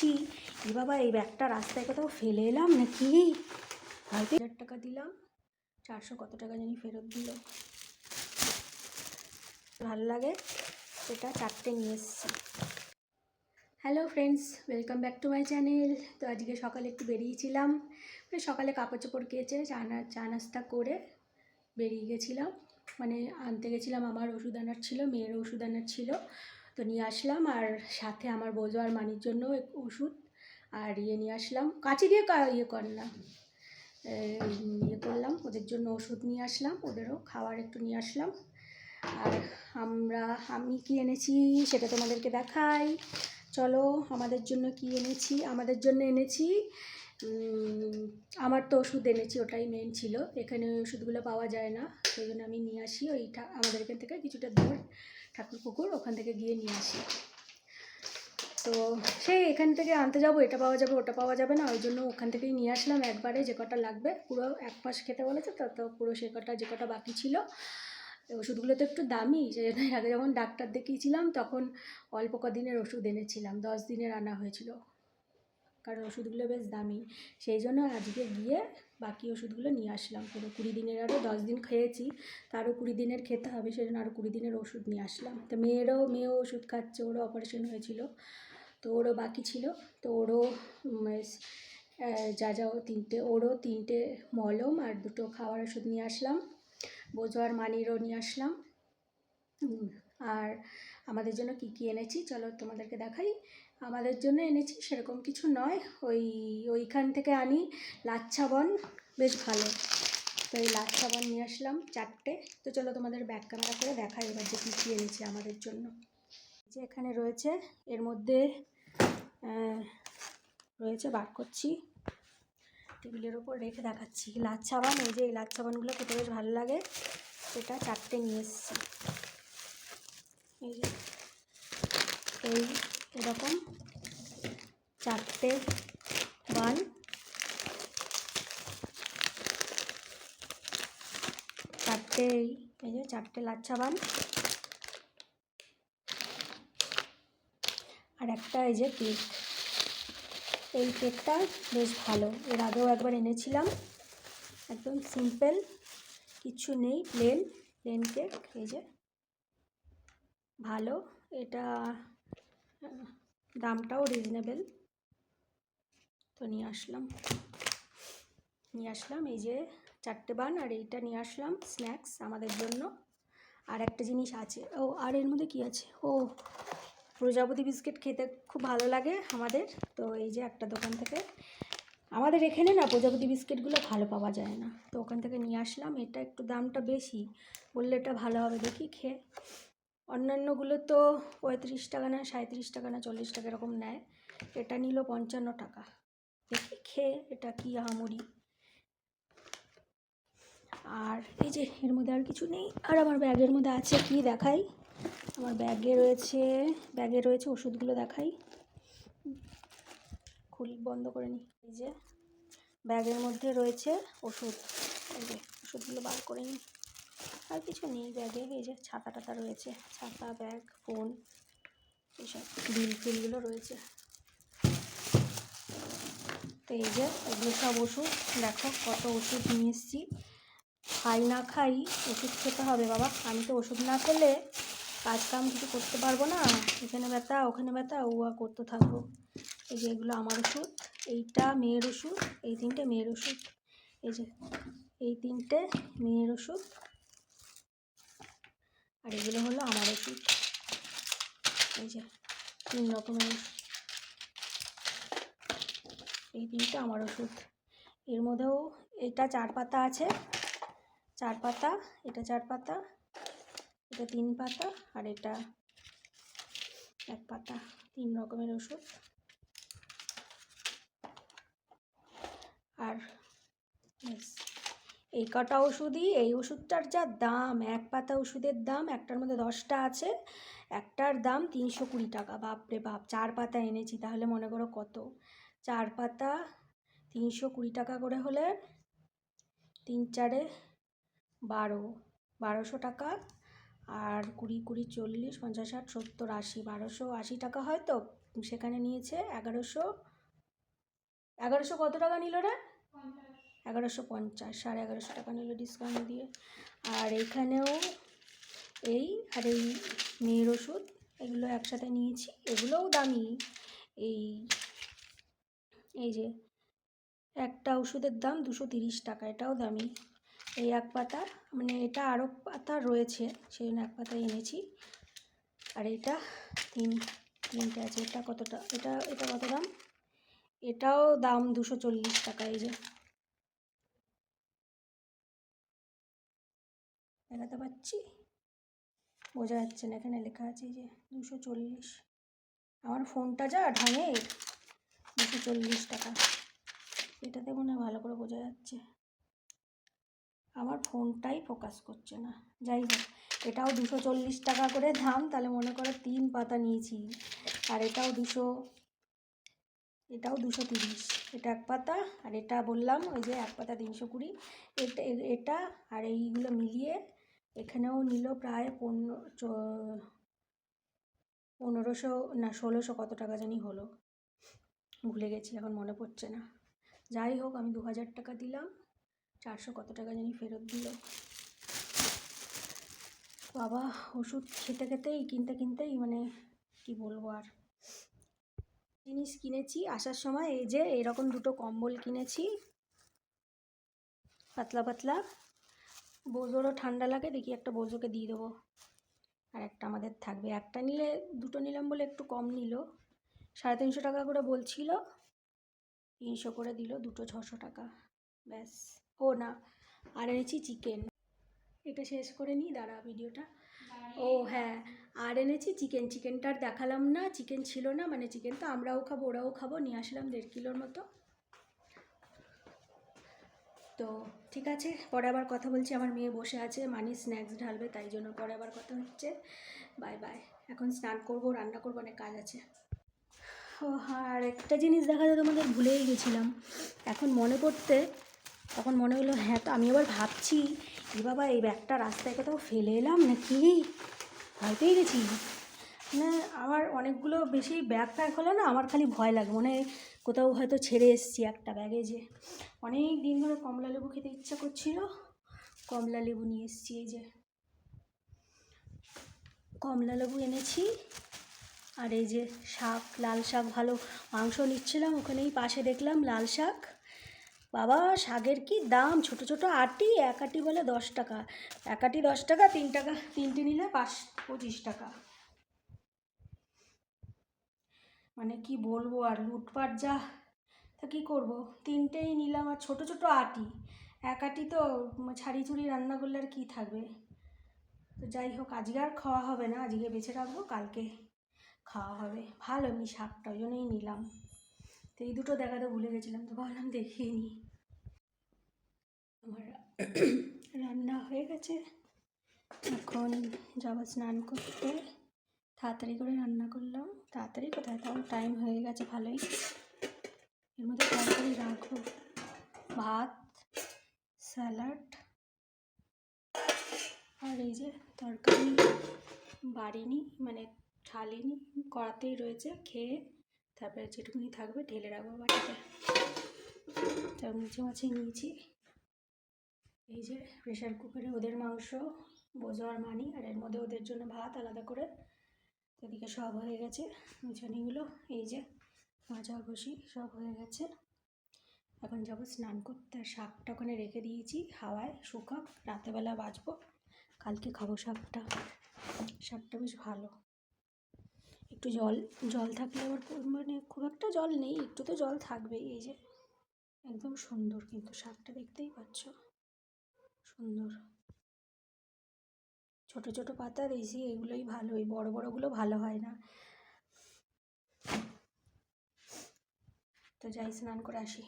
ভাবছি এ বাবা, এই ব্যাগটা রাস্তায় কোথাও ফেলে এলাম নাকি? হয়তো হাজার টাকা দিলাম, চারশো কত টাকা জানি ফেরত দিল। ভালো লাগে, সেটা চারটে নিয়ে এসেছি। Hello friends welcome back to my channel তো আজকে সকালে একটু বেরিয়েছিলাম মানে সকালে কাপড় চোপড় কেচে চা নাস্তা করে বেরিয়ে গেছিলাম। মানে আনতে গেছিলাম, আমার ওষুধ আনার ছিল, মেয়ের ওষুধ আনার ছিল। তো নিয়ে আসলাম আর সাথে আমার বোঝো আর মানির জন্য ওষুধ আর ইয়ে নিয়ে আসলাম। কাঁচি দিয়ে ইয়ে কর না ইয়ে করলাম, ওদের জন্য ওষুধ নিয়ে আসলাম, ওদেরও খাবার একটু নিয়ে আসলাম। আর আমরা, আমি কি এনেছি সেটা তোমাদেরকে দেখাই। চলো, আমাদের জন্য কি এনেছি? আমাদের জন্য এনেছি আমার তো ওষুধ এনেছি, ওটাই মেন ছিল। এখানে ওই ওষুধগুলো পাওয়া যায় না, সেই জন্য আমি নিয়ে আসি। ওই আমাদের এখান থেকে কিছুটা দূর ঠাকুর পুকুর ওখান থেকে গিয়ে নিয়ে আসি। তো সেই এখান থেকে আনতে যাব, এটা পাওয়া যাবে, ওটা পাওয়া যাবে না, ওই জন্য ওখান থেকেই নিয়ে আসলাম। একবারে যে কটা লাগবে, পুরো এক মাস খেতে বলেছে তো তো পুরো সে কটা, যে কটা বাকি ছিল। ওষুধগুলো তো একটু দামি, সেই জন্য আগে যখন ডাক্তার দেখিয়েছিলাম, তখন অল্প কদিনের ওষুধ এনেছিলাম, দশ দিনের আনা হয়েছিল। কারণ ওষুধগুলো বেশ দামি। সেই জন্য আজকে গিয়ে বাকি ওষুধগুলো নিয়ে আসলাম। পুরো কুড়ি দিনের আরও দশ দিন খেয়েছি তারও কুড়ি দিনের খেতে হবে সেই জন্য আরও কুড়ি দিনের ওষুধ নিয়ে আসলাম। তো মেয়েরও, মেয়েও ওষুধ খাচ্ছে, ওরও অপারেশন হয়েছিল, তো ওরও বাকি ছিল, তো ওরও যা যা তিনটে, ওরও তিনটে মলম আর দুটো খাওয়ার ওষুধ নিয়ে আসলাম বোঝো আর মানিরও নিয়ে আসলাম। আর আমাদের জন্য কি কি এনেছি, চলো তোমাদেরকে দেখাই। আমাদের জন্য এনেছি, সেরকম কিছু নয়। ওই, ওইখান থেকে আনি লাচ্ছাবন বেশ ভালো। তো এই লাচ্ছাবন নিয়ে আসলাম চারটে। তো চলো তোমাদের ব্যাক ক্যামেরা করে দেখাই এবার যে কী কী এনেছি আমাদের জন্য। যে এখানে রয়েছে, এর মধ্যে রয়েছে বার করছি টেবিলের ওপর রেখে দেখাচ্ছি। লাচ্ছাবান এই যে এই লাচ্ছাবানগুলো খেতে বেশ ভালো লাগে। সেটা চারটে নিয়ে এসেছি। এই যে, এই এরকম চারটে বান চারটে, এই- যে চারটে লাচ্ছা বান আর একটা এই যে কেক। এই কেকটা বেশ ভালো। এর আগেও একবার এনেছিলাম। একদম সিম্পল, কিছু নেই প্লেন প্লেন কেক। এই যে ভালো। এটা দামটাও রিজনেবল তো নিয়ে আসলাম। নিয়ে আসলাম, এই যে চারটে বান আর এইটা নিয়ে আসলাম স্ন্যাক্স আমাদের জন্য। আর একটা জিনিস আছে, ও আর এর মধ্যে কি আছে? ও, প্রজাপতি বিস্কিট খেতে খুব ভালো লাগে আমাদের। তো এই যে একটা দোকান থেকে, আমাদের এখানে না প্রজাপতি বিস্কিটগুলো ভালো পাওয়া যায় না। তো ওখান থেকে নিয়ে আসলাম, এটা একটু দামটা বেশি, বললে এটা ভালো হবে দেখি খেয়ে। অন্যান্যগুলো তো পঁয়ত্রিশ টাকা না সাঁত্রিশ টাকা না, চল্লিশ টাকা এরকম নেয়। এটা নিল পঞ্চান্ন টাকা। দেখি খেয়ে এটা কি আহামরি। আর এই যে, এর মধ্যে আর কিছু নেই। আর আমার ব্যাগের মধ্যে আছে কি দেখাই? আমার ব্যাগে রয়েছে ব্যাগে রয়েছে ওষুধগুলো দেখাই। খুল, বন্ধ করে নি। এই যে, ব্যাগের মধ্যে রয়েছে ওষুধ। এই যে, ওষুধগুলো বার করে নিই আর কিছু নেই ব্যাগে এই যে ছাতা টাতা রয়েছে, ছাতা ব্যাগ ফোন এইসব বিল ফিলগুলো রয়েছে। তো এই যে এগুলো সব ওষুধ, দেখো কত ওষুধ নিয়ে এসেছি। খাই না খাই ওষুধ খেতে হবে বাবা। আমি তো ওষুধ না খেলে কাজ কাম কিছু করতে পারব না। এখানে ব্যথা, ওখানে ব্যথা আর করতে থাকব। এই যে এগুলো আমার ওষুধ, এইটা মেয়ের ওষুধ, এই তিনটে মেয়ের ওষুধ। এই যে, এই তিনটে মেয়ের ওষুধ। আর এগুলো হলো আমার ওষুধ এই যে তিন রকমের। এই তিনটে আমার ওষুধ এর মধ্যেও এটা চার পাতা আছে। চার পাতা, এটা চার পাতা, এটা তিন পাতা আর এটা এক পাতা। তিন রকমের ওষুধ। আর ব্যাস এই কটা ওষুধই, এই ওষুধটার যা দাম, এক পাতা ওষুধের দাম, একটার মধ্যে দশটা আছে, একটার দাম তিনশো কুড়ি টাকা। বাপরে বাপ, চার পাতা এনেছি, তাহলে মনে করো কত? চার পাতা তিনশো কুড়ি টাকা করে হলে তিন চারে বারো, বারোশো টাকা। আর কুড়ি কুড়ি, চল্লিশ, পঞ্চাশ, ষাট, সত্তর, আশি, বারোশো, আশি টাকা হয় তো? সেখানে নিয়েছে এগারোশো এগারোশো কত টাকা নিল রে? এগারোশো পঞ্চাশ, সাড়ে এগারোশো টাকা নিল ডিসকাউন্ট দিয়ে। আর এইখানেও এই আর এই মেয়ের ওষুধ, এগুলো একসাথে নিয়েছি, এগুলোও দামি। এই এই যে একটা ওষুধের দাম দুশো তিরিশ টাকা, এটাও দামি। এই এক পাতা মানে এটা আরও পাতা রয়েছে সেই জন্য এক পাতা এনেছি। আর এটা তিন, তিনটে আছে, এটা কতটা, এটা এটা কত দাম? এটাও দাম দুশো চল্লিশ টাকা, এই যে। দেখাতে পাচ্ছি। বোঝা যাচ্ছে না, এখানে লেখা আছে যে দুশো চল্লিশ। আমার ফোনটা যা ঢাঙে, দুশো চল্লিশ টাকা। এটাতে মনে হয় ভালো করে বোঝা যাচ্ছে। আমার ফোনটাই ফোকাস করছে না। যাই হোক, এটাও দুশো চল্লিশ টাকা করে দাম, তাহলে মনে করো তিন পাতা নিয়েছি। আর এটাও দুশো এটাও দুশো তিরিশ। এটা এক পাতা, আর এটা বললাম ওই যে এক পাতা তিনশো কুড়ি। এটা এটা আর এইগুলো মিলিয়ে এখানেও নিল প্রায় পনেরো পনেরোশো না ষোলোশো কত টাকা জানি হলো। ভুলে গেছি, এখন মনে পড়ছে না। যাই হোক, আমি দু হাজার টাকা দিলাম, চারশো কত টাকা জানি ফেরত দিল। বাবা, ওষুধ খেতে খেতেই, কিনতে কিনতেই মানে কি বলব আর। জিনিস কিনেছি আসার সময়, এই যে এরকম দুটো কম্বল কিনেছি। পাতলা পাতলা। বোঝোরও ঠান্ডা লাগে, দেখি একটা বোঝোকে দিয়ে দেবো। আর একটা আমাদের থাকবে। একটা নিলে, দুটো নিলাম বলে একটু কম নিল। সাড়ে তিনশো টাকা করে বলছিল, তিনশো করে দিল, দুটো ছশো টাকা। ব্যাস। ও না, আর এনেছি চিকেন। এটা শেষ করে নিই, দাঁড়া ভিডিওটা। ও হ্যাঁ আর এনেছি চিকেন। চিকেনটা আর দেখালাম না, চিকেন ছিল না মানে চিকেন তো আমরাও খাব, ওরাও খাব, নিয়ে আসলাম দেড় কিলোর মতো। তো ঠিক আছে, পরে আবার কথা বলছি, আমার মেয়ে বসে আছে, মানি স্ন্যাক্স ঢালবে, তাই জন্য পরে আবার কথা হচ্ছে। বাই বাই এখন স্নান করব, রান্না করব, অনেক কাজ আছে। ও আর একটা জিনিস দেখা যায়, তোমাদের ভুলেই গেছিলাম। এখন মনে পড়তে, তখন মনে হলো হ্যাঁ তো আমি আবার ভাবছি, এ বাবা, এই ব্যাগটা রাস্তায় কোথাও ফেলে এলাম নাকি? ভয় পেয়ে গেছি। মানে আমার অনেকগুলো বেশি ব্যাগ ট্যাগ হলে না আমার খালি ভয় লাগে। মনে কোথাও হয়তো ছেড়ে এসেছি একটা ব্যাগে যে। অনেক দিন ধরে কমলা লেবু খেতে ইচ্ছা করছিল। কমলা লেবু নিয়ে এসেছি এই যে। কমলা লেবু এনেছি। আর এই যে শাক, লাল শাক ভালো মাংস নিচ্ছিলাম। ওখানেই পাশে দেখলাম লাল শাক। বাবা, শাকের কি দাম? ছোট ছোট আটি, এক আটি বলে দশ টাকা। এক আটি দশ টাকা, তিন টাকা, তিনটে নিলে পাঁচ, পঁচিশ টাকা। মানে কি বলব আর লুটপাট যা, তা কী করব? তিনটেই নিলাম আর ছোটো ছোটো আটি। এক আটি তো ছাড়ি ছুড়ি রান্না করলে আর কী থাকবে? তো যাই হোক, আজকে আর খাওয়া হবে না, আজকে বেছে রাখব, কালকে খাওয়া হবে। ভালো এমনি শাকটা, ওই জন্যই নিলাম। তো এই দুটো দেখাতে ভুলে গেছিলাম, তো ভাবলাম দেখিয়ে নিই আমার রান্না হয়ে গেছে। এখন যাব স্নান করতে। তাড়াতাড়ি করে রান্না করলাম। তাড়াতাড়ি কোথায়? তাও টাইম হয়ে গেছে, ভালোই। এর মধ্যে তরকারি রাখব। ভাত, স্যালাড আর এই যে তরকারি বাড়িনি মানে ঢালিনি কড়াতেই রয়েছে, খেয়ে তারপরে যেটুকুনি থাকবে ঢেলে রাখব বাটিতে। তার নিচে মাছে নিয়েছি। এই যে প্রেশার কুকারে ওদের মাংস, বোঝো আর মানি, আর এর মধ্যে ওদের জন্য ভাত আলাদা করে এদিকে সব হয়ে গেছে। মিছানিগুলো এই যে মাজা ঘষি সব হয়ে গেছে। এখন যাব স্নান করতে। আর শাকটা ওখানে রেখে দিয়েছি হাওয়ায় শুকাক। রাতেবেলা বাজবো কালকে খাব শাকটা। শাকটা বেশ ভালো। একটু জল জল থাকলে আবার মানে খুব একটা জল নেই, একটু তো জল থাকবেই। এই যে একদম সুন্দর কিন্তু শাকটা দেখতেই পাচ্ছ। সুন্দর। ছোট ছোট পাতা বেশি এগুলোই ভালো এই বড়, বড়গুলো ভালো হয় না। তো যাই, স্নান করে আসি।